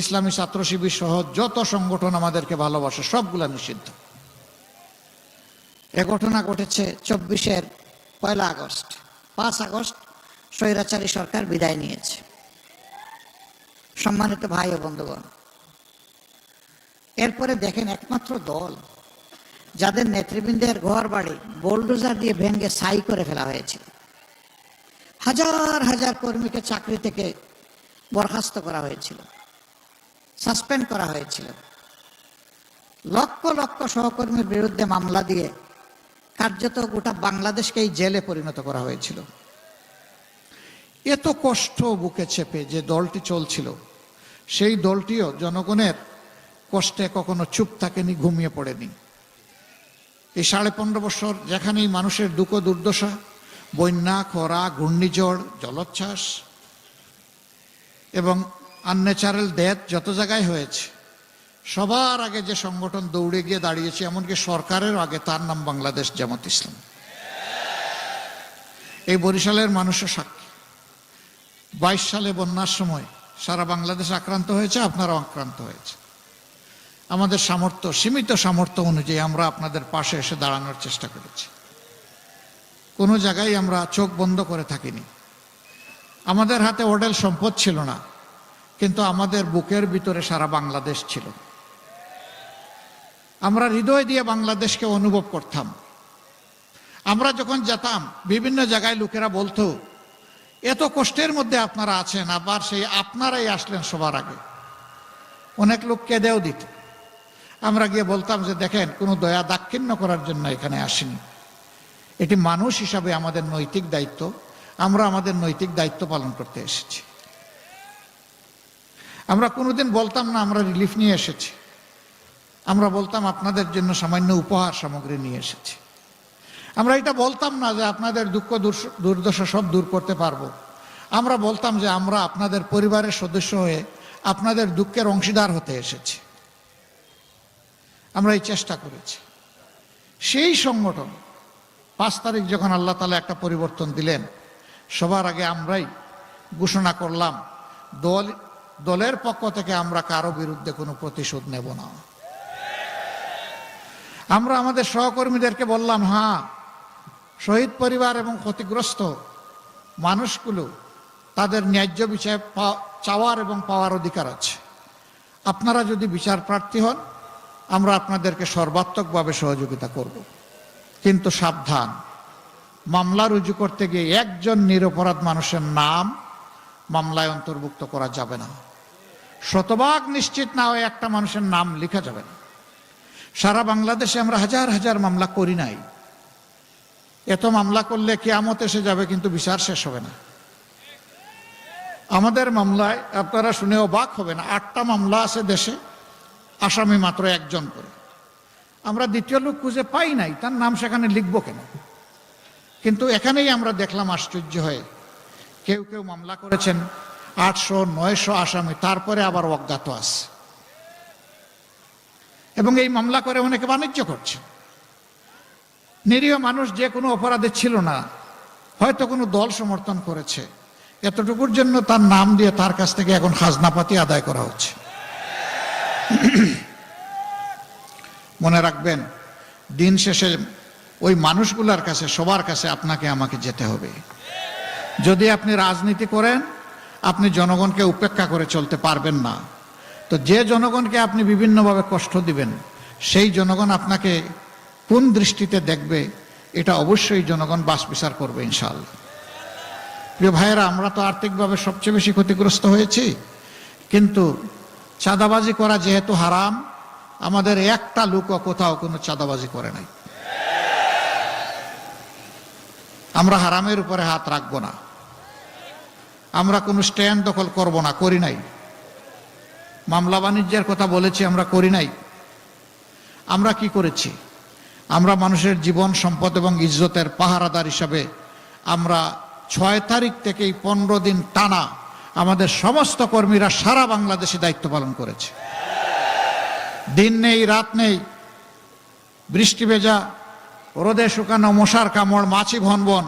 ইসলামী ছাত্র শিবির সহ যত সংগঠন আমাদেরকে ভালোবাসে, সবগুলা নিষিদ্ধ। এ ঘটনা ঘটেছে চব্বিশের পয়লা আগস্ট। পাঁচ আগস্ট স্বৈরাচারী সরকার বিদায় নিয়েছে। সম্মানিত ভাই ও বন্ধুগণ, এরপরে দেখেন একমাত্র দল যাদের নেতৃবৃন্দের ঘর বাড়ি বোলডোজার দিয়ে ভেঙ্গে সাই করে ফেলা হয়েছিল হাজার হাজার কর্মীকে চাকরি থেকে বরখাস্ত করা হয়েছিল। সাসপেন্ড করা হয়েছিল। লক্ষ লক্ষ সহকর্মীর বিরুদ্ধে মামলা দিয়ে কার্যত গোটা বাংলাদেশকেই জেলে পরিণত করা হয়েছিল। এত কষ্ট বুকে চেপে যে দলটি চলছিল, সেই দলটিও জনগণের কষ্টে কখনো চুপ থাকেনি, ঘুমিয়ে পড়েনি। এই সাড়ে পনেরো বছর যেখানেই মানুষের দুঃখ দুর্দশা, বন্যা, খরা, ঘূর্ণিঝড়, জলোচ্ছ্বাস এবং আনন্যাচারাল ডেথ যত জায়গায় হয়েছে, সবার আগে যে সংগঠন দৌড়ে গিয়ে দাঁড়িয়েছে, এমনকি সরকারের আগে, তার নাম বাংলাদেশ জামাত ইসলাম। এই বরিশালের মানুষও সাক্ষী। বাইশ সালে বন্যার সময় সারা বাংলাদেশ আক্রান্ত হয়েছে, আপনারাও আক্রান্ত হয়েছে। আমাদের সামর্থ্য, সীমিত সামর্থ্য অনুযায়ী আমরা আপনাদের পাশে এসে দাঁড়ানোর চেষ্টা করেছি। কোনো জায়গায় আমরা চোখ বন্ধ করে থাকিনি। আমাদের হাতে ওডেল সম্পদ ছিল না। কিন্তু আমাদের বুকের ভিতরে সারা বাংলাদেশ ছিল। আমরা হৃদয় দিয়ে বাংলাদেশকে অনুভব করতাম। আমরা যখন যেতাম, বিভিন্ন জায়গায় লোকেরা বলতো, এত কষ্টের মধ্যে আপনারা আছেন, আবার সেই আপনারাই আসলেন সবার আগে। অনেক লোক কেঁদেও দিত। আমরা গিয়ে বলতাম যে, দেখেন, কোনো দয়া দাক্ষিণ্য করার জন্য এখানে আসিনি। এটি মানুষ হিসাবে আমাদের নৈতিক দায়িত্ব। আমরা আমাদের নৈতিক দায়িত্ব পালন করতে এসেছি। আমরা কোনোদিন বলতাম না, আমরা রিলিফ নিয়ে এসেছি। আমরা বলতাম আপনাদের জন্য সামান্য উপহার সামগ্রী নিয়ে এসেছি। আমরা এটা বলতাম না যে আপনাদের দুঃখ দুর্দশা সব দূর করতে পারব। আমরা বলতাম যে আমরা আপনাদের পরিবারের সদস্য হয়ে আপনাদের দুঃখের অংশীদার হতে এসেছি। আমরা এই চেষ্টা করেছি। সেই সংগঠন পাঁচ তারিখ যখন আল্লাহ তালা একটা পরিবর্তন দিলেন, সবার আগে আমরাই ঘোষণা করলাম, দল দলের পক্ষ থেকে আমরা কারও বিরুদ্ধে কোনো প্রতিশোধ নেব না। আমরা আমাদের সহকর্মীদেরকে বললাম হ্যাঁ শহীদ পরিবার এবং ক্ষতিগ্রস্ত মানুষগুলো তাদের ন্যায্য বিচার চাওয়ার এবং পাওয়ার অধিকার আছে। আপনারা যদি বিচার প্রার্থী হন, আমরা আপনাদেরকে সর্বাত্মকভাবে সহযোগিতা করব। কিন্তু সাবধান, মামলা রুজু করতে গিয়ে একজন নিরপরাধ মানুষের নাম মামলায় অন্তর্ভুক্ত করা যাবে না। শতভাগ নিশ্চিত না হয়ে একটা মানুষের নাম লেখা যাবে না। সারা বাংলাদেশে আমরা হাজার হাজার মামলা করি নাই। এত মামলা করলে কেয়ামত এসে যাবে কিন্তু বিচার শেষ হবে না। আমাদের মামলায় আপনারা শুনে অবাক হবেন, আটটা মামলা আছে দেশে, আসামি মাত্র একজন করে। আমরা দ্বিতীয় লোক খুঁজে পাই নাই, তার নাম সেখানে লিখব কেন? কিন্তু এখানেই আমরা দেখলাম আশ্চর্য হয়ে কেউ কেউ মামলা করেছেন আটশো, নয়শো আসামি, তারপরে আবার অজ্ঞাত আছে। এবং এই মামলা করে অনেকে বাণিজ্য করছে। নিরীহ মানুষ যে কোনো অপরাধে ছিল না, হয়তো কোনো দল সমর্থন করেছে। এতটুকুর জন্য তার নাম দিয়ে তার কাছ থেকে এখন খাজনাপাতি আদায় করা হচ্ছে। মনে রাখবেন, দিন শেষে ওই মানুষগুলোর কাছে, সবার কাছে আপনাকে আমাকে যেতে হবে। যদি আপনি রাজনীতি করেন, আপনি জনগণকে উপেক্ষা করে চলতে পারবেন না। তো যে জনগণকে আপনি বিভিন্নভাবে কষ্ট দিবেন, সেই জনগণ আপনাকে কোন দৃষ্টিতে দেখবে, এটা অবশ্যই জনগণ বাস বিচার করবে ইনশাল্লাহ প্রিয় ভাইয়েরা, আমরা তো আর্থিকভাবে সবচেয়ে বেশি ক্ষতিগ্রস্ত হয়েছি, কিন্তু চাঁদাবাজি করা যেহেতু হারাম, আমাদের একটা লোকও কোথাও কোনো চাঁদাবাজি করে নাই। আমরা হারামের উপরে হাত রাখব না। আমরা কোনো স্ট্যান্ড দখল করব না, করি নাই। মামলা বাণিজ্যের কথা বলেছি, আমরা করি নাই। আমরা কি করেছি? আমরা মানুষের জীবন, সম্পদ এবং ইজ্জতের পাহারাদার হিসাবে আমরা ছয় তারিখ থেকেই পনেরো দিন টানা আমাদের সমস্ত কর্মীরা সারা বাংলাদেশে দায়িত্ব পালন করেছে। দিন নেই, রাত নেই, বৃষ্টি ভেজা, রোদে শুকানো মশার কামড়, মাছি ভনবন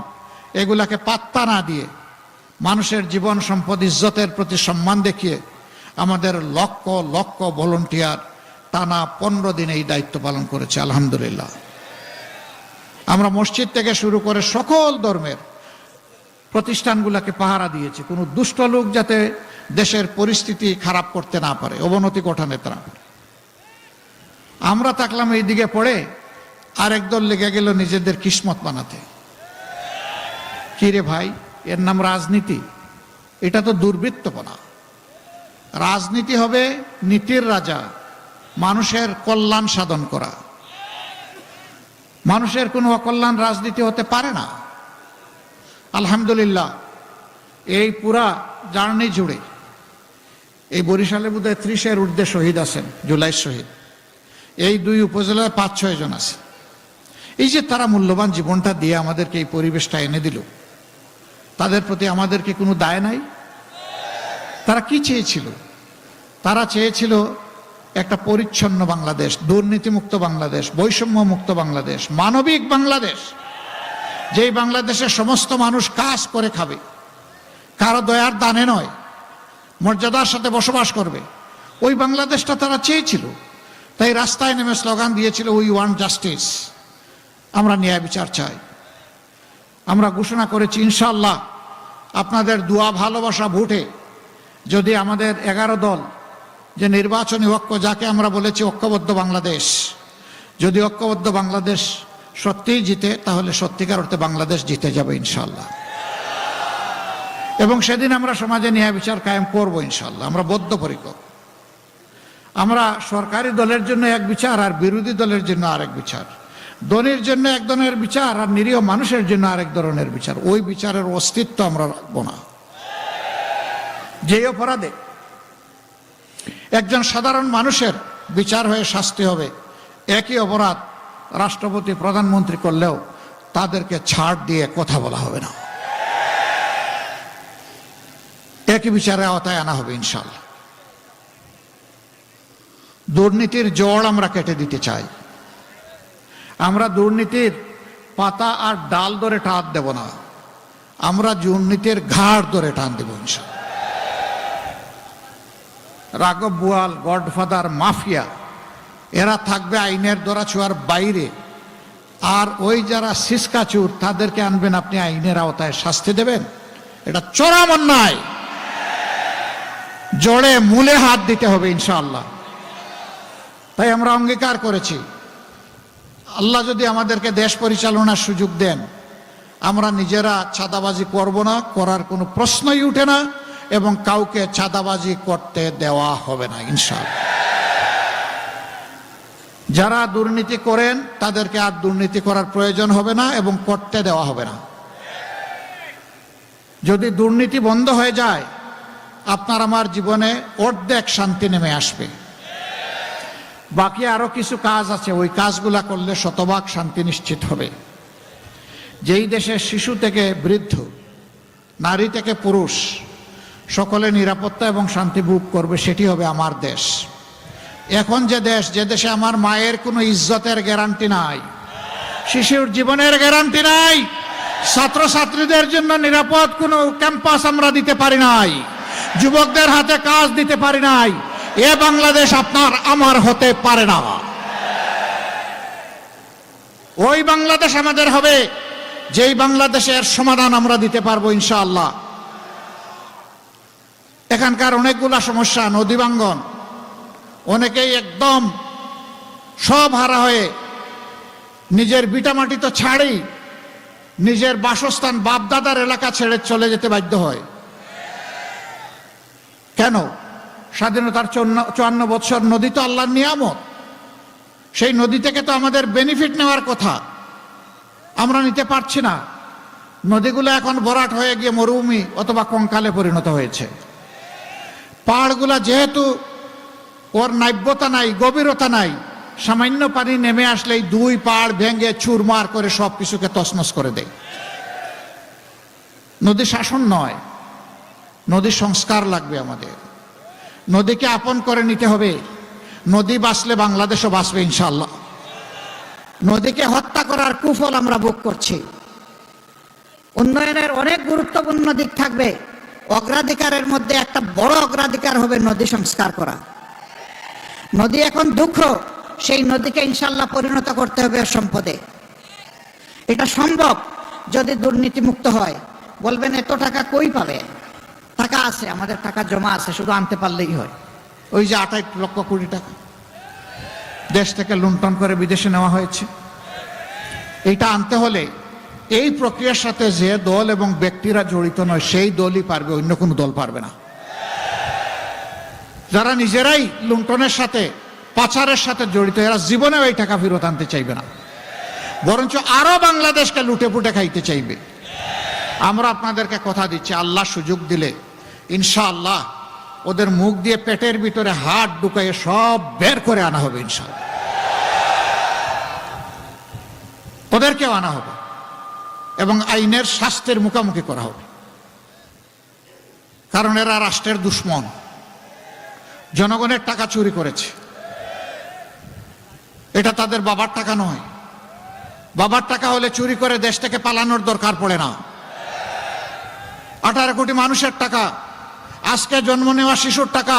এগুলাকে পাত্তা না দিয়ে মানুষের জীবন সম্পদ ইজ্জতের প্রতি সম্মান দেখিয়ে আমাদের লক্ষ লক্ষ ভলেন্টিয়ার টানা পনেরো দিন এই দায়িত্ব পালন করেছে, আলহামদুলিল্লাহ। আমরা মসজিদ থেকে শুরু করে সকল ধর্মের প্রতিষ্ঠানগুলোকে পাহারা দিয়েছি। কোনো দুষ্ট লোক যাতে দেশের পরিস্থিতি খারাপ করতে না পারে, অবনতি ঘটাতে তারা আমরা থাকলাম এই দিকে পড়ে, আরেক দল লেগে গেল নিজেদের কিসমত বানাতে। কি রে ভাই? এর নাম রাজনীতি। এটা তো দুর্বৃত্তপনা। রাজনীতি হবে নীতির রাজা, মানুষের কল্যাণ সাধন করা। মানুষের কোনো অকল্যাণ রাজনীতি হতে পারে না। আলহামদুলিল্লাহ, এই পুরা জার্নি জুড়ে, এই বরিশালে বোধহয় ত্রিশের ঊর্ধ্বে শহীদ আছেন, জুলাই শহীদ। এই দুই উপজেলায় পাঁচ ছয় জন আছে। এই যে তারা মূল্যবান জীবনটা দিয়ে আমাদেরকে এই পরিবেশটা এনে দিল তাদের প্রতি আমাদেরকে কোনো দায় নাই? তারা কি চেয়েছিল? তারা চেয়েছিল একটা পরিচ্ছন্ন বাংলাদেশ, দুর্নীতিমুক্ত বাংলাদেশ বৈষম্য মুক্ত বাংলাদেশ, মানবিক বাংলাদেশ, যেই বাংলাদেশের সমস্ত মানুষ কাজ করে খাবে। কারও দয়ার দানে নয়, মর্যাদার সাথে বসবাস করবে। ওই বাংলাদেশটা তারা চেয়েছিল। তাই রাস্তায় নেমে স্লোগান দিয়েছিল উই ওয়ান্ট জাস্টিস আমরা ন্যায় বিচার চাই। আমরা ঘোষণা করেছি ইনশাল্লাহ আপনাদের দোয়া, ভালোবাসা ভোটে। যদি আমাদের এগারো দল যে নির্বাচনী ঐক্য, যাকে আমরা বলেছি ঐক্যবদ্ধ বাংলাদেশ, যদি ঐক্যবদ্ধ বাংলাদেশ সত্যিই জিতে, তাহলে সত্যিকার অর্থে বাংলাদেশ জিতে যাবে ইনশাল্লাহ এবং সেদিন আমরা সমাজে ন্যায় বিচার কায়েম করব ইনশাল্লাহ আমরা বদ্ধপরিকর। আমরা সরকারি দলের জন্য এক বিচার আর বিরোধী দলের জন্য আরেক বিচার। ধনির জন্য এক ধরনের বিচার আর নিরীহ মানুষের জন্য আরেক ধরনের বিচার। ওই বিচারের অস্তিত্ব আমরা রাখব না। যে অপরাধে একজন সাধারণ মানুষের বিচার হয়ে শাস্তি হবে, একই অপরাধ রাষ্ট্রপতি, প্রধানমন্ত্রী করলেও তাদেরকে ছাড় দিয়ে কথা বলা হবে না। একই বিচারে আওতায় আনা হবে ইনশাল্লাহ দুর্নীতির জড় আমরা কেটে দিতে চাই। আমরা দুর্নীতির পাতা আর ডাল ধরে টান দেব না। আমরা দুর্নীতির ঘাড় ধরে টান দেব রাঘব বুয়াল, গডফাদার, মাফিয়া, এরা থাকবে আইনের দরা ছোঁয়ার বাইরে। আর ওই যারা সিসকাচুর তাদেরকে আনবেন আপনি আইনের আওতায় শাস্তি দেবেন। এটা চরম অন্যায়। জড়ে মূলে হাত দিতে হবে ইনশাআল্লাহ। তাই আমরা অঙ্গীকার করেছি। আল্লাহ যদি আমাদেরকে দেশ পরিচালনার সুযোগ দেন, আমরা নিজেরা ছাদাবাজি করব না, করার কোনো প্রশ্নই উঠে না এবং কাউকে ছাদাবাজি করতে দেওয়া হবে না, ইনশাআল্লাহ। যারা দুর্নীতি করেন, তাদেরকে আর দুর্নীতি করার প্রয়োজন হবে না এবং করতে দেওয়া হবে না। যদি দুর্নীতি বন্ধ হয়ে যায়, আপনার আমার জীবনে অর্ধেক শান্তি নেমে আসবে। বাকি আরও কিছু কাজ আছে, ওই কাজগুলা করলে শতভাগ শান্তি নিশ্চিত হবে। যেই দেশে শিশু থেকে বৃদ্ধ, নারী থেকে পুরুষ, সকলে নিরাপত্তা এবং শান্তি ভোগ করবে, সেটি হবে আমার দেশ। এখন যে দেশ, যে দেশে আমার মায়ের কোনো ইজ্জতের গ্যারান্টি নাই, শিশুর জীবনের গ্যারান্টি নাই, ছাত্রছাত্রীদের জন্য নিরাপদ কোনো ক্যাম্পাস আমরা দিতে পারি নাই, যুবকদের হাতে কাজ দিতে পারি নাই এ বাংলাদেশ আপনার, আমার হতে পারে না। ওই বাংলাদেশ আমাদের হবে, যেই বাংলাদেশের সমাধান আমরা দিতে পারব ইনশাআল্লাহ। এখানকার অনেকগুলা সমস্যা, নদী বাঙ্গন অনেকেই একদম সব হারা হয়ে নিজের বিটামাটি তো ছাড়েই নিজের বাসস্থান বাপদাদার এলাকা ছেড়ে চলে যেতে বাধ্য হয়। কেন? স্বাধীনতার চুয়ান্ন বৎসর নদী তো আল্লাহর নিয়ামত। সেই নদী থেকে তো আমাদের বেনিফিট নেওয়ার কথা। আমরা নিতে পারছি না। নদীগুলো এখন ভরাট হয়ে গিয়ে মরুভূমি অথবা কঙ্কালে পরিণত হয়েছে। পাহাড়গুলা যেহেতু ওর নাব্যতা নাই, গভীরতা নাই, সামান্য পানি নেমে আসলেই দুই পাহাড় ভেঙে চুরমার করে সব কিছুকে তছনছ করে দেয়। নদী শাসন নয় নদী সংস্কার লাগবে আমাদের। নদীকে আপন করে নিতে হবে। নদী বাঁচলে বাংলাদেশও বাঁচবে ইনশাল্লাহ নদীকে হত্যা করার কুফল আমরা ভোগ করছি। উন্নয়নের অনেক গুরুত্বপূর্ণ দিক থাকবে। অগ্রাধিকারের মধ্যে একটা বড় অগ্রাধিকার হবে নদী সংস্কার করা। নদী এখন দুঃখ, সেই নদীকে ইনশাল্লাহ পরিণত করতে হবে সম্পদে। এটা সম্ভব যদি দুর্নীতিমুক্ত হয়। বলবেন, এত টাকা কই পাবে? টাকা আছে, আমাদের টাকা জমা আছে, শুধু আনতে পারলেই হয়। ওই যে আঠাশ লক্ষ কোটি টাকা দেশ থেকে লুণ্ঠন করে বিদেশে নেওয়া হয়েছে। এইটা আনতে হলে এই প্রক্রিয়ার সাথে যে দল এবং ব্যক্তিরা জড়িত নয়, সেই দলই পারবে, অন্য কোনো দল পারবে না। যারা নিজেরাই লুণ্ঠনের সাথে, পাচারের সাথে জড়িত, এরা জীবনেও এই টাকা ফেরত আনতে চাইবে না। বরঞ্চ আরও বাংলাদেশকে লুটে পুটে খাইতে চাইবে। আমরা আপনাদেরকে কথা দিচ্ছি, আল্লাহ সুযোগ দিলে ইনশাআল্লাহ ওদের মুখ দিয়ে পেটের ভিতরে হাত ঢুকাইয়ে সব বের করে আনা হবে ইনশাআল্লাহ। ওদেরকেও আনা হবে এবং আইনের শাস্তির মুখোমুখি করা হবে। কারণ এরা রাষ্ট্রের দুশ্মন। জনগণের টাকা চুরি করেছে। এটা তাদের বাবার টাকা নয়। বাবার টাকা হলে চুরি করে দেশ থেকে পালানোর দরকার পড়ে না। আঠারো কোটি মানুষের টাকা আজকে জন্ম নেওয়া শিশুর টাকা,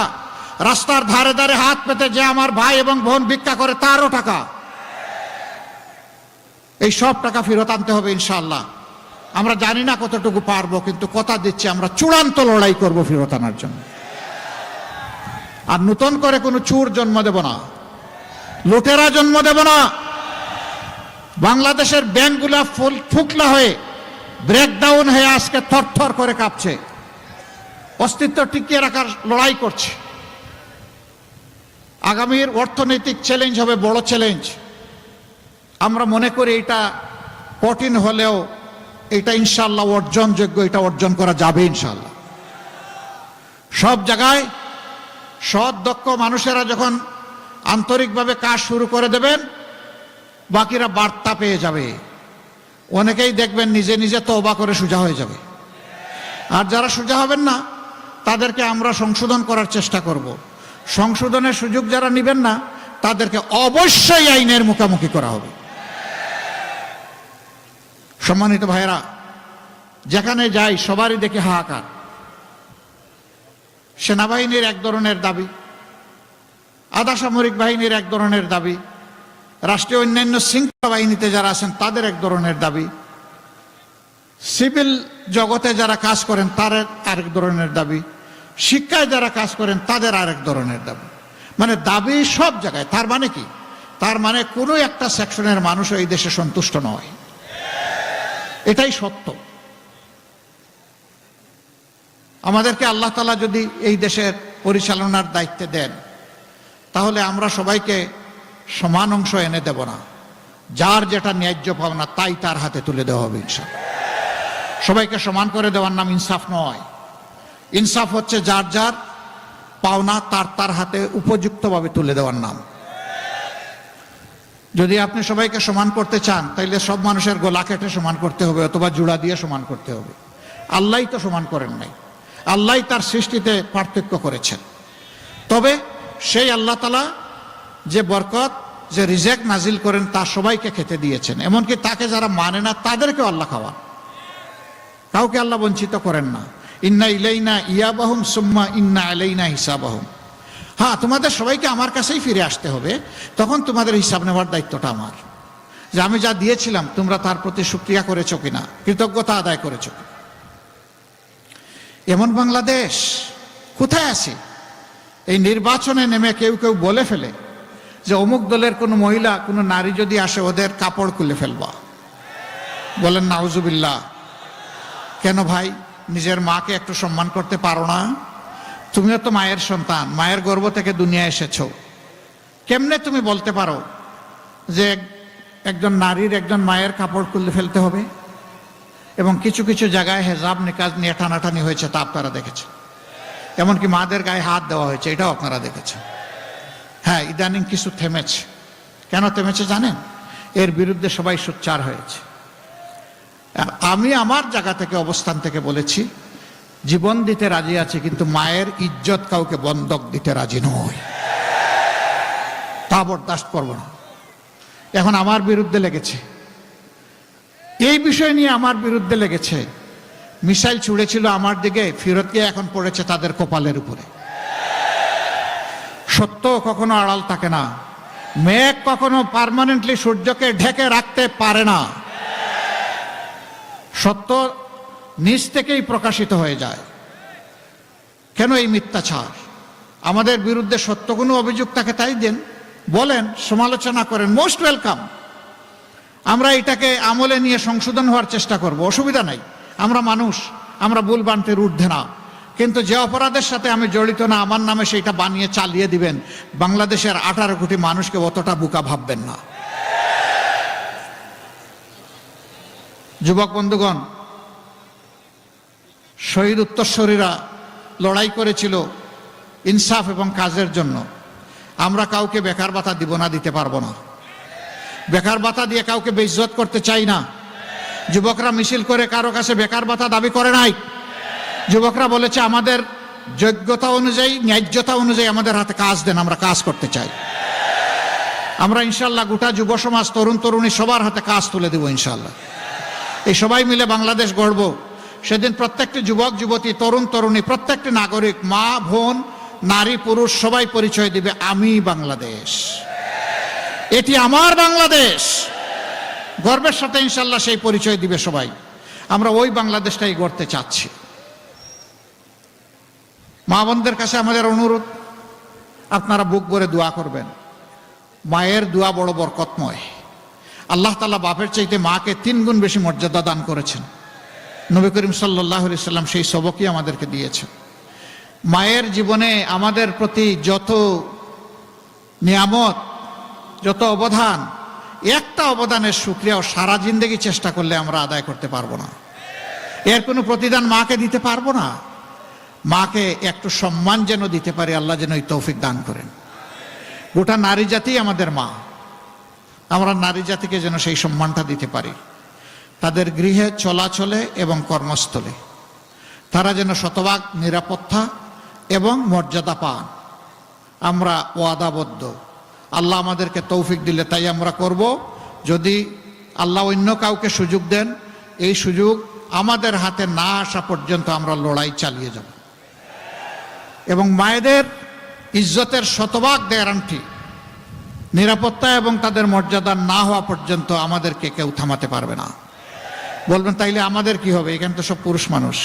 রাস্তার ধারে ধারে হাত পেতে যে আমার ভাই এবং বোন ভিক্ষা করে তারও টাকা। এই সব টাকা ফেরত আনতে হবে ইনশাআল্লাহ। আমরা জানি না কতটুকু পারব, কিন্তু কথা দিচ্ছি, আমরা চূড়ান্ত লড়াই করব ফেরত আনার জন্য। আর নতুন করে কোনো চুর জন্ম দেব না। লুটেরা জন্ম দেব না। বাংলাদেশের ব্যাংকগুলা ফুল ফুকলা হয়ে ব্রেকডাউন হয়ে আজকে থরথর করে কাঁপছে। অস্তিত্ব টিকিয়ে রাখার লড়াই করছে। আগামীর অর্থনৈতিক চ্যালেঞ্জ হবে, বড় চ্যালেঞ্জ আমরা মনে করি এটা কঠিন হলেও এটা ইনশাল্লাহ অর্জনযোগ্য, এটা অর্জন করা যাবে ইনশাল্লাহ সব জায়গায় সৎ, দক্ষ মানুষেরা যখন আন্তরিকভাবে কাজ শুরু করে দেবেন, বাকিরা বার্তা পেয়ে যাবে। অনেকেই দেখবেন নিজে নিজে তওবা করে সোজা হয়ে যাবে। আর যারা সোজা হবেন না তাদেরকে আমরা সংশোধন করার চেষ্টা করব। সংশোধনের সুযোগ যারা নেবেন না, তাদেরকে অবশ্যই আইনের মুখোমুখি করা হবে। সম্মানিত ভাইরা যেখানে যাই সবারই দেখি হাহাকার। সেনাবাহিনীর এক ধরনের দাবি, আধা সামরিক বাহিনীর এক ধরনের দাবি, রাষ্ট্রীয় অন্যান্য শৃঙ্খলা বাহিনীতে যারা আছেন, তাদের এক ধরনের দাবি। সিভিল জগতে যারা কাজ করেন তার আরেক ধরনের দাবি। শিক্ষায় যারা কাজ করেন, তাদের আরেক ধরনের দাবি। মানে দাবি সব জায়গায়, তার মানে কি? তার মানে কোনো একটা সেকশনের মানুষ এই দেশে সন্তুষ্ট নয়। এটাই সত্য। আমাদেরকে আল্লাহ তালা যদি এই দেশের পরিচালনার দায়িত্বে দেন, তাহলে আমরা সবাইকে সমান অংশ এনে দেব না। যার যেটা ন্যায্য পাওনা, তাই তার হাতে তুলে দেওয়া হবে ইনসাফ সবাইকে সমান করে দেওয়ার নাম ইনসাফ নয়। ইনসাফ হচ্ছে যার যার, পাওনা তার তার হাতে উপযুক্তভাবে তুলে দেওয়ার নাম। যদি আপনি সবাইকে সমান করতে চান, তাইলে সব মানুষের গোলা কেটে সমান করতে হবে, অথবা জোড়া দিয়ে সমান করতে হবে। আল্লাহ তো সমান করেন নাই। আল্লাহ তার সৃষ্টিতে পার্থক্য করেছেন। তবে সেই আল্লাহ তালা যে বরকত, যে রিজেক্ট নাজিল করেন, তা সবাইকে খেতে দিয়েছেন। এমনকি তাকে যারা মানে না, তাদেরকেও আল্লাহ খাওয়ান। কাউকে আল্লাহ বঞ্চিত করেন না। ইন্না ইলাইনা ইয়াবাহুম সুম্মা ইন্না আলাইনা হিসাবাহুম। হ্যাঁ তোমাদের সবাইকে আমার কাছেই ফিরে আসতে হবে। তখন তোমাদের হিসাব নেওয়ার দায়িত্বটা আমার। যে আমি যা দিয়েছিলাম, তোমরা তার প্রতি সুক্রিয়া করেছ কিনা, কৃতজ্ঞতা আদায় করেছ। এমন বাংলাদেশ কোথায় আছে? এই নির্বাচনে নেমে কেউ কেউ বলে ফেলে যে অমুক দলের কোনো মহিলা, কোনো নারী যদি আসে, ওদের কাপড় খুলে ফেলবা। বলেন, নাউজুবিল্লাহ। কেন ভাই? নিজের মাকে একটু সম্মান করতে পারো না? তুমিও তো মায়ের সন্তান, মায়ের গর্ভ থেকে দুনিয়া এসেছ। কেমনে তুমি বলতে পারো যে একজন নারীর একজন মায়ের কাপড় খুলে ফেলতে হবে? এবং কিছু কিছু জায়গায় হেজাব নিকাজ নিয়ে টানাটানি হয়েছে, তা আপনারা দেখেছেন। এমনকি মাদের গায়ে হাত দেওয়া হয়েছে, এটাও আপনারা দেখেছেন। হ্যাঁ ইদানিং কিছু থেমেছে। কেন থেমেছে জানেন? এর বিরুদ্ধে সবাই সোচ্চার হয়েছে। আমি আমার জায়গা থেকে, অবস্থান থেকে বলেছি, জীবন দিতে রাজি আছে, কিন্তু মায়ের ইজ্জত কাউকে বন্ধক দিতে রাজি নয় তা বরদাস্ত করব না। এখন আমার বিরুদ্ধে লেগেছে। এই বিষয় নিয়ে আমার বিরুদ্ধে লেগেছে। মিসাইল ছুড়েছিল আমার দিকে, ফিরত গিয়ে এখন পড়েছে তাদের কপালের উপরে। সত্য কখনো আড়াল থাকে না। মেঘ কখনো পার্মানেন্টলি সূর্যকে ঢেকে রাখতে পারে না। সত্য নিজ থেকেই প্রকাশিত হয়ে যায়। কেন এই মিথ্যাচার? আমাদের বিরুদ্ধে সত্য কোনো অভিযোগ তাকে তাই দেন, বলেন, সমালোচনা করেন মোস্ট ওয়েলকাম আমরা এটাকে আমলে নিয়ে সংশোধন হওয়ার চেষ্টা করব, অসুবিধা নাই। আমরা মানুষ, আমরা ভুল বানতে ঊর্ধ্বে না। কিন্তু যে অপরাধের সাথে আমি জড়িত না, আমার নামে সেইটা বানিয়ে চালিয়ে দিবেন, বাংলাদেশের আঠারো কোটি মানুষকে অতটা বুকা ভাববেন না। যুবক বন্ধুগণ, শহীদ উত্তরস্বরীরা লড়াই করেছিল ইনসাফ এবং কাজের জন্য। আমরা কাউকে বেকার ভাতা দিব না, দিতে পারব না। বেকার ভাতা দিয়ে কাউকে বেইজ্জত করতে চাই না। যুবকরা মিছিল করে কারও কাছে বেকার ভাতা দাবি করে নাই। যুবকরা বলেছে, আমাদের যোগ্যতা অনুযায়ী, ন্যায্যতা অনুযায়ী আমাদের হাতে কাজ দেন, আমরা কাজ করতে চাই। আমরা ইনশাল্লাহ গোটা যুব সমাজ, তরুণ, তরুণী সবার হাতে কাজ তুলে দেব ইনশাল্লাহ। এই সবাই মিলে বাংলাদেশ গড়ব। সেদিন প্রত্যেকটি যুবক, যুবতী, তরুণ, তরুণী, প্রত্যেকটি নাগরিক, মা, বোন, নারী, পুরুষ, সবাই পরিচয় দিবে, আমি বাংলাদেশ। এটি আমার বাংলাদেশ। গর্বের সাথে ইনশাল্লাহ সেই পরিচয় দিবে সবাই। আমরা ওই বাংলাদেশটাই গড়তে চাচ্ছি। মা বোনদের কাছে আমাদের অনুরোধ, আপনারা বুক ভরে দোয়া করবেন। মায়ের দোয়া বড় বরকতময়। আল্লাহ তালা বাপের চাইতে মাকে তিন গুণ বেশি মর্যাদা দান করেছেন। নবী করিম সাল্লাহ সেই সবকই আমাদেরকে দিয়েছেন। মায়ের জীবনে আমাদের প্রতি যত নিয়ামত, যত অবদান, একটা অবদানের সুক্রিয়াও সারা জিন্দগি চেষ্টা করলে আমরা আদায় করতে পারব না। এর কোনো প্রতিদান মাকে দিতে পারব না। মাকে একটু সম্মান যেন দিতে পারি, আল্লাহ যেন এই তৌফিক দান করেন। গোটা নারী জাতি আমাদের মা। আমরা নারী জাতিকে যেন সেই সম্মানটা দিতে পারি। তাদের গৃহে চলাচলে এবং কর্মস্থলে। তারা যেন শতভাগ নিরাপত্তা এবং মর্যাদা পান। আমরা ওয়াদাবদ্ধ। আল্লাহ আমাদেরকে তৌফিক দিলে তাই আমরা করব। যদি আল্লাহ অন্য কাউকে সুযোগ দেন, এই সুযোগ আমাদের হাতে না আসা পর্যন্ত আমরা লড়াই চালিয়ে যাব। এবং মায়েদের ইজ্জতের শতভাগ গ্যারান্টি নিরাপত্তা এবং তাদের মর্যাদা না হওয়া পর্যন্ত আমাদেরকে কেউ থামাতে পারবে না। বলবেন, তাইলে আমাদের কি হবে? এখানে তো সব পুরুষ মানুষ।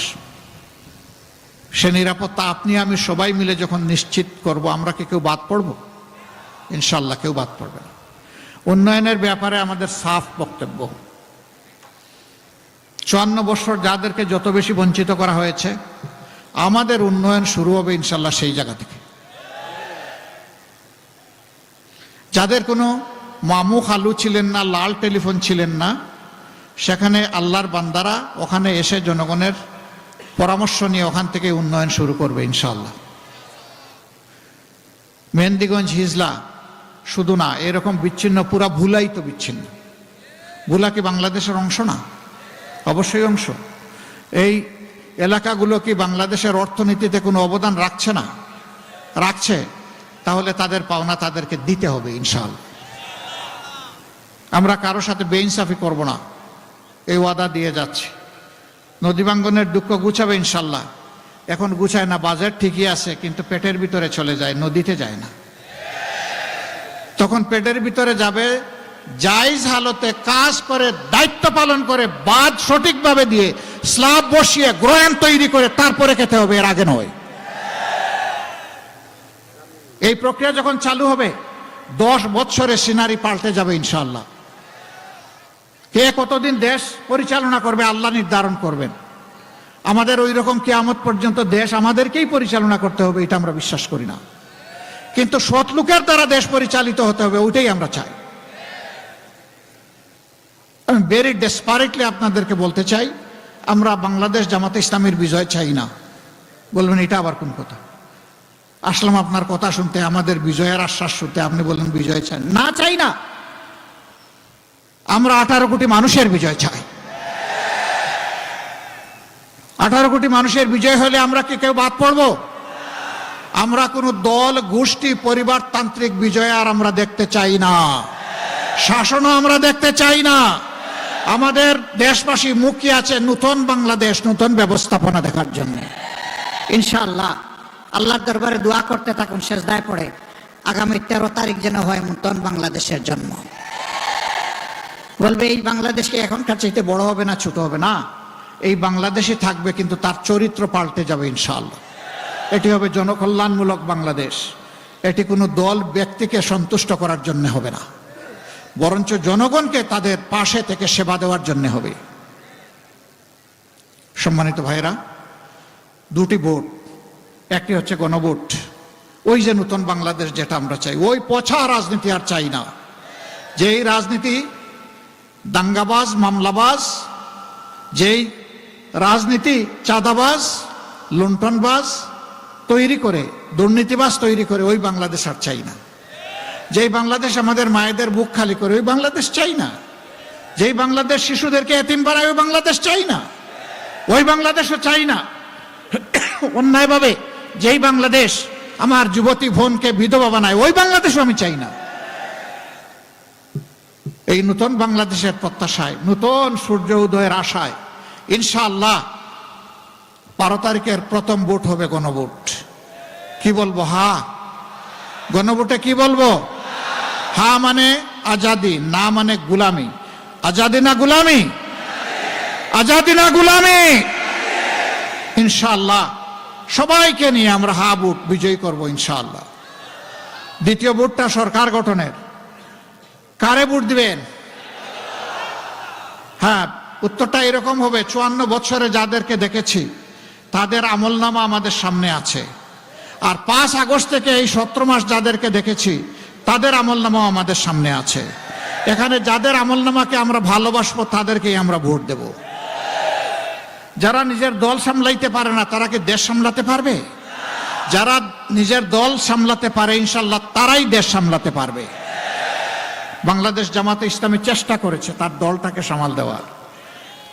সে নিরাপত্তা আপনি, আমি সবাই মিলে যখন নিশ্চিত করব, আমরা কি কেউ বাদ পড়ব? ইনশাল্লাহ কেউ বাদ পড়বে না। উন্নয়নের ব্যাপারে আমাদের সাফ বক্তব্য। চুয়ান্ন বছর যাদেরকে যত বেশি বঞ্চিত করা হয়েছে, আমাদের উন্নয়ন শুরু হবে ইনশাল্লাহ সেই জায়গা থেকে। যাদের কোনো মামু খালু ছিলেন না, লাল টেলিফোন ছিলেন না, সেখানে আল্লাহর বান্দারা ওখানে এসে জনগণের পরামর্শ নিয়ে ওখান থেকে উন্নয়ন শুরু করবে ইনশাল্লাহ মেহেন্দিগঞ্জ হিজলা শুধু না, এরকম বিচ্ছিন্ন, পুরা ভুলাই তো বিচ্ছিন্ন। ভুলা কি বাংলাদেশের অংশ না? অবশ্যই অংশ। এই এলাকাগুলো কি বাংলাদেশের অর্থনীতিতে কোনো অবদান রাখছে না? রাখছে। তাহলে তাদের পাওনা তাদেরকে দিতে হবে ইনশাল্লাহ আমরা কারও সাথে বেইনসাফি করব না। এই ওয়াদা দিয়ে যাচ্ছি। নদীবাঙ্গনের দুঃখ গুছাবে ইনশাল্লাহ এখন গুছায় না, বাজেট ঠিকই আছে, কিন্তু পেটের ভিতরে চলে যায়, নদীতে যায় না। তখন পেটের ভিতরে যাবে জাইজ হালতে কাজ করে, দায়িত্ব পালন করে বাদ সঠিকভাবে দিয়ে, স্লাব বসিয়ে, গ্রয়ান তৈরি করে, তারপরে খেতে হবে, এর আগে নয়। এই প্রক্রিয়া যখন চালু হবে, দশ বৎসরে সিনারি পাল্টে যাবে ইনশাল্লাহ কে কতদিন দেশ পরিচালনা করবে আল্লাহ নির্ধারণ করবেন। আমাদের ওই রকম কেয়ামত পর্যন্ত দেশ আমাদেরকেই পরিচালনা করতে হবে, এটা আমরা বিশ্বাস করি না। কিন্তু সৎ লোকের দ্বারা দেশ পরিচালিত হতে হবে, ওইটাই আমরা চাই। আমি ভেরি ডেসপারেটলি আপনাদেরকে বলতে চাই, আমরা বাংলাদেশ জামাতে ইসলামের বিজয় চাই না। বলবেন, এটা আবার কোন কথা? আসলাম আপনার কথা শুনতে, আমাদের বিজয়ের আশ্বাস শুনতে। আপনি বললেন, বিজয় চাই। না চাই না। আমরা আঠারো কোটি মানুষের বিজয় চাই। আঠারো কোটি মানুষের বিজয় হলে আমরা কি কেউ বাদ পড়ব? আমরা কোনো দল, গোষ্ঠী, পরিবারতান্ত্রিক বিজয় আর আমরা দেখতে চাই না। শাসনও আমরা দেখতে চাই না। আমাদের দেশবাসী মুখী আছে নতুন বাংলাদেশ, নতুন ব্যবস্থাপনা দেখার জন্য। ইনশাআল্লাহ। আল্লাহর দরবারে দোয়া করতে থাকুন শেষদায় পড়ে। আগামী তেরো তারিখ যেন হয় নতুন বাংলাদেশের জন্ম। বলবে, এই বাংলাদেশকে এখনকার চাইতে বড় হবে না ছোট হবে? না। এই বাংলাদেশে থাকবে, কিন্তু তার চরিত্র পাল্টে যাবে ইনশাআল্লাহ। এটি হবে জনকল্যাণমূলক বাংলাদেশ। এটি কোনো দল ব্যক্তিকে সন্তুষ্ট করার জন্য হবে না। বরঞ্চ জনগণকে তাদের পাশে থেকে সেবা দেওয়ার জন্য হবে। সম্মানিত ভাইরা দুটি ভোট একটি হচ্ছে গণভোট। ওই যে নতুন বাংলাদেশ যেটা আমরা চাই, ওই পছা রাজনীতি আর চাই না। যেই রাজনীতি দাঙ্গাবাজ, মামলাবাজ, যেই রাজনীতি চাঁদাবাজ, লুণ্ঠনবাজ তৈরি করে, দুর্নীতিবাজ তৈরি করে, ওই বাংলাদেশ আর চাই না। যেই বাংলাদেশ আমাদের মায়েদের বুক খালি করে, ওই বাংলাদেশ চাই না। যেই বাংলাদেশ শিশুদেরকে এতিম বানায়, ওই বাংলাদেশ চাই না। ওই বাংলাদেশও চাই না। অন্যায়ভাবে যেই বাংলাদেশ আমার যুবতী বোনকে বিধবা বানায়, ওই বাংলাদেশও আমি চাই না। এই নতুন বাংলাদেশের প্রত্যাশায়, নতুন সূর্য উদয়ের আশায়, ইনশাআল্লাহ বারো তারিখের প্রথম ভোট হবে গণভোট। কি বলব, হা? গণভোটে কি বলব? হা মানে আজাদি, না মানে গুলামি। আজাদি না গুলামি? আজাদি না গুলামি? ইনশাআল্লাহ সবাইকে নিয়ে আমরা হা বুট বিজয়ী করব ইনশাআল্লাহ। দ্বিতীয় বুটটা সরকার গঠনের। কারে বুট দিবেন? হ্যাঁ উত্তরটা এরকম হবে, চুয়ান্ন বছরে যাদেরকে দেখেছি, তাদের আমলনামা আমাদের সামনে আছে। আর পাঁচ আগস্ট থেকে এই সতেরো মাস যাদেরকে দেখেছি, তাদের আমলনামাও আমাদের সামনে আছে। এখানে যাদের আমলনামাকে আমরা ভালোবাসবো, তাদেরকেই আমরা ভোট দেব। যারা নিজের দল সামলাইতে পারে না, তারা কি দেশ সামলাতে পারবে? যারা নিজের দল সামলাতে পারে ইনশাল্লাহ তারাই দেশ সামলাতে পারবে। বাংলাদেশ জামাতে ইসলামী চেষ্টা করেছে তার দলটাকে সামাল দেওয়ার।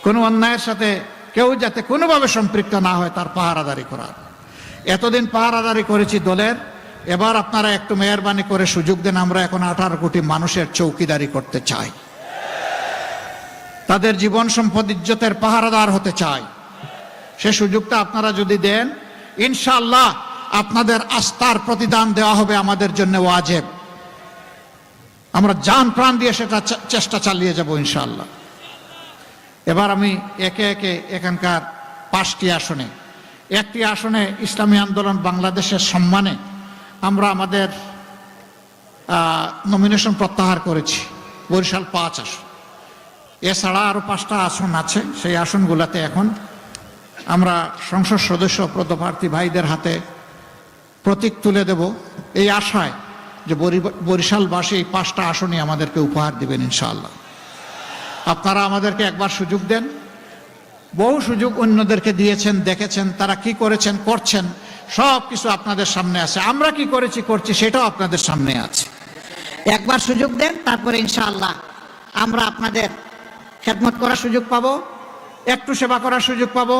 কোনো অন্যায়ের সাথে কেউ যাতে কোনোভাবে সম্পৃক্ত না হয়, তার পাহারাদারি করার। এতদিন পাহারাদারি করেছি দলের, এবার আপনারা একটু মেহরবানি করে সুযোগ দেন, আমরা এখন আঠারো কোটি মানুষের চৌকিদারি করতে চাই। তাদের জীবন সম্পদ ইজ্জতের পাহারাদার হতে চাই। সে সুযোগটা আপনারা যদি দেন ইনশাল্লাহ আপনাদের আস্থার প্রতিদান দেওয়া হবে আমাদের জন্য ওয়াজেব। আমরা জান প্রাণ দিয়ে সেটা চেষ্টা চালিয়ে যাব ইনশাল্লাহ এবার আমি একে একে এখানকার পাঁচটি আসনে। একটি আসনে ইসলামী আন্দোলন বাংলাদেশের সম্মানে আমরা আমাদের নমিনেশন প্রত্যাহার করেছি। বরিশাল পাঁচ আসন। এছাড়া আরও পাঁচটা আসন আছে। সেই আসনগুলোতে এখন আমরা সংসদ সদস্য পদপ্রার্থী ভাইদের হাতে প্রতীক তুলে দেব। এই আশায় যে বরিশালবাসী এই পাঁচটা আসনই আমাদেরকে উপহার দিবেন ইনশাআল্লাহ। আপনারা আমাদেরকে একবার সুযোগ দেন। বহু সুযোগ অন্যদেরকে দিয়েছেন, দেখেছেন, তারা কি করেছেন, করছেন, সব কিছু আপনাদের সামনে আছে। আমরা কি করেছি, করছি, সেটাও আপনাদের সামনে আছে। একবার সুযোগ দেন, তারপরে ইনশাআল্লাহ আমরা আপনাদের খেদমত করার সুযোগ পাব, একটু সেবা করার সুযোগ পাব,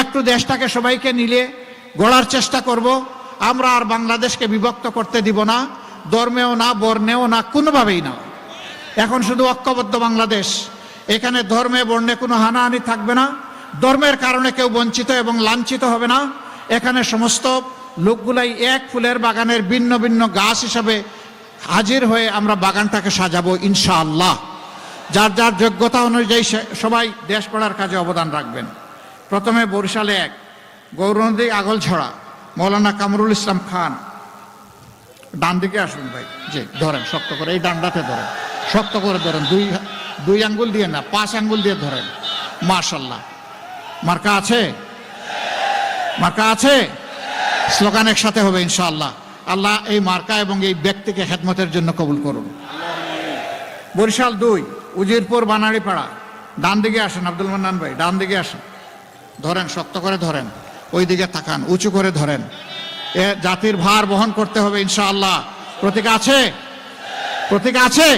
একটু দেশটাকে সবাইকে নিলে গড়ার চেষ্টা করব। আমরা আর বাংলাদেশকে বিভক্ত করতে দিব না, ধর্মেও না, বর্ণেও না, কোনোভাবেই না। এখন শুধু ঐক্যবদ্ধ বাংলাদেশ, এখানে ধর্মে, বর্ণে কোনো হানাহানি থাকবে না। ধর্মের কারণে কেউ বঞ্চিত এবং লাঞ্ছিত হবে না। এখানে সমস্ত লোকগুলাই এক ফুলের বাগানের ভিন্ন ভিন্ন গাছ হিসাবে হাজির হয়ে আমরা বাগানটাকে সাজাবো, ইনশাআল্লাহ। যার যার যোগ্যতা অনুযায়ী সবাই দেশ গড়ার কাজে অবদান রাখবেন। প্রথমে বরিশালে এক, গৌরনদী আগলছড়া, মৌলানা কামরুল ইসলাম খান। ডান দিকে আসুন ভাই। জি, ধরেন, শক্ত করে, এই ডান্ডাতে ধরেন। শক্ত করে ধরেন, দুই দুই আঙ্গুল দিয়ে না, পাঁচ আঙ্গুল দিয়ে ধরেন। মাশাল্লাহ। মার্কা আছে? মার্কা আছে? স্লোগান একসাথে হবে, ইনশাআল্লাহ। আল্লাহ এই মার্কা এবং এই ব্যক্তিকে খেদমতের জন্য কবুল করুন। বরিশাল দুই উজিরপুর বানাড়িপাড়া ডান দিকে আসেন আব্দুল মান্নান ভাই, ডান দিকে আসেন। ধরেন, শক্ত করে ধরেন, ওই দিকে তাকান, উঁচু করে ধরেন। এ জাতির ভার বহন করতে হবে ইনশাআল্লাহ। প্রতীক আছে? প্রতীক আছে?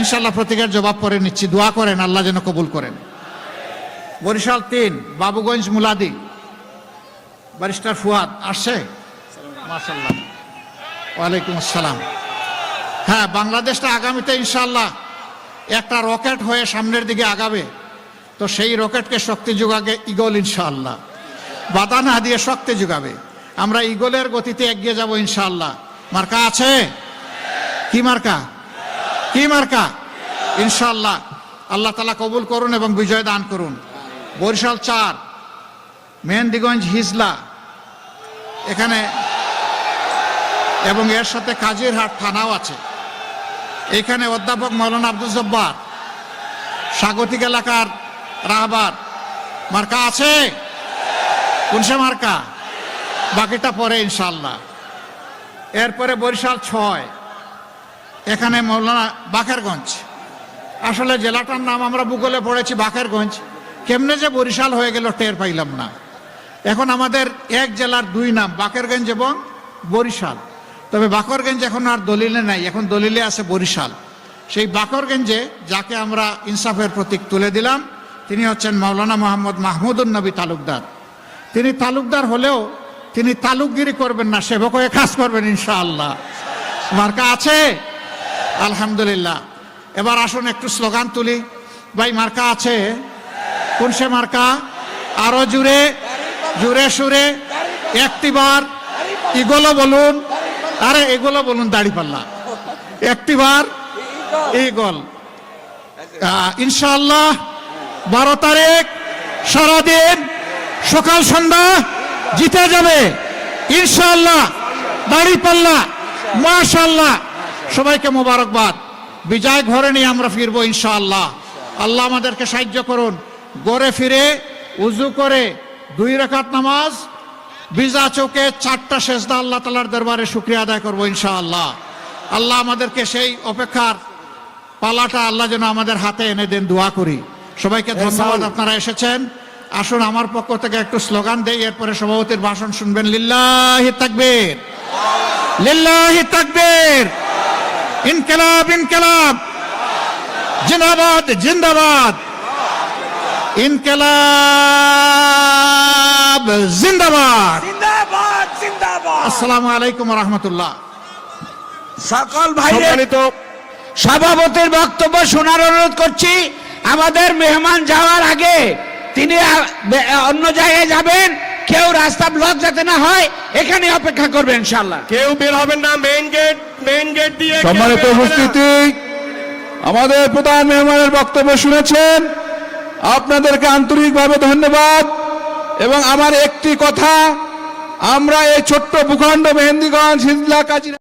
ইনশাআল্লাহ প্রতীকের জবাব পরে নিচ্ছি। দোয়া করেন, আল্লাহ যেন কবুল করেন। বরিশাল তিন, বাবুগঞ্জ মুলাদি। ব্যারিস্টার ফুয়াদ, আসছে? মাশাল্লাহ ওয়ালাইকুম আসসালাম। হ্যাঁ বাংলাদেশটা আগামীতে ইনশাআল্লাহ একটা রকেট হয়ে সামনের দিকে আগাবে, তো সেই রকেটকে শক্তি যোগাবে ইগল ইনশাআল্লাহ। বাধা না দিয়ে শক্তি যোগাবে। আমরা ইগলের গতিতে এগিয়ে যাব ইনশাআল্লাহ। মার্কা আছে? কি মার্কা? কি মার্কা? ইনশাআল্লাহ। আল্লাহ তালা কবুল করুন এবং বিজয় দান করুন। বরিশাল চার, মেহেন্দিগঞ্জ হিজলা। এখানে এবং এর সাথে কাজিরহাট থানাও আছে। এখানে অধ্যাপক মৌলানা আব্দুল জব্বার, স্বাগতিক এলাকার রাহবার। মার্কা আছে? কোনসে মার্কা? বাকিটা পরে ইনশাল্লাহ এরপরে বরিশাল ছয়, এখানে মৌলানা বাকেরগঞ্জ। আসলে জেলাটার নাম আমরা ভূগোলে পড়েছি বাকেরগঞ্জ। কেমনে যে বরিশাল হয়ে গেল টের পাইলাম না। এখন আমাদের এক জেলার দুই নাম, বাকেরগঞ্জ এবং বরিশাল। তবে বাকরগঞ্জ এখন আর দলিলে নাই, এখন দলিলে আছে বরিশাল। সেই বাকরগঞ্জে যাকে আমরা ইনসাফের প্রতীক তুলে দিলাম, তিনি হচ্ছেন মাওলানা মোহাম্মদ মাহমুদুল নবী তালুকদার। তিনি তালুকদার হলেও তিনি তালুকগিরি করবেন না, সেবক হয়ে কাজ করবেন ইনশাআল্লাহ। মার্কা আছে? আলহামদুলিল্লাহ। এবার আসুন একটু স্লোগান তুলি। ভাই, মার্কা আছে? কোন সে মার্কা? আরও জুড়ে জুড়ে সুরে, একটিবার ইগলো বলুন আরে এগুলো বলুন দাড়ি পাল্লা। একটিবার আহ, ইনশাআল্লাহ বারো তারিখ সারাদিন সকাল সন্ধ্যা জিতে যাবে। ইনশাআল্লাহ দাড়ি পাল্লা মাশাল্লাহ সবাইকে মোবারকবাদ। বিজয় ঘরে নিয়ে আমরা ফিরবো ইনশাআল্লাহ। আল্লাহ আমাদেরকে সাহায্য করুন। গড়ে ফিরে উজু করে দুই রাকাত নামাজ বিজা চৌকে চারটা শেষদা আল্লাহ তালার দরবারে শুক্রিয়া আদায় করব ইনশাআল্লাহ। আল্লাহ আমাদেরকে সেই অপেক্ষার পালাটা আল্লাহ যেন আমাদের হাতে এনে দেন দোয়া করি। সবাইকে ধন্যবাদ আপনারা এসেছেন। আসুন আমার পক্ষ থেকে একটু স্লোগান দেই এরপরে সভাপতির ভাষণ শুনবেন। লিল্লাহি তাকবীর। লিল্লাহি তাকবীর। ইনকিলাব ইনকিলাব। জিন্দাবাদ জিন্দাবাদ। ইনকিলাব জিন্দাবাদ। জিন্দাবাদ জিন্দাবাদ। আসসালামু আলাইকুম রহমতুল্লাহ সকল ভাইদের সভাপতির বক্তব্য শোনার অনুরোধ করছি আমাদের মেহমান যাওয়ার আগে তিনি অন্য জায়গায় যাবেন কেউ রাস্তা ব্লক যাতে না হয় এখানে অপেক্ষা করবেন ইনশাল্লাহ কেউ বের হবেন না মেইন গেট মেইন গেট দিয়ে সম্মানিত। উপস্থিতি আমাদের প্রধান মেহমানের বক্তব্য শুনেছেন আপনাদেরকে আন্তরিকভাবে ধন্যবাদ। এবং আমার একটি কথা আমরা এই ছোট্ট ভূখণ্ড মেহেন্দিগঞ্জ হিজলা কাজিরা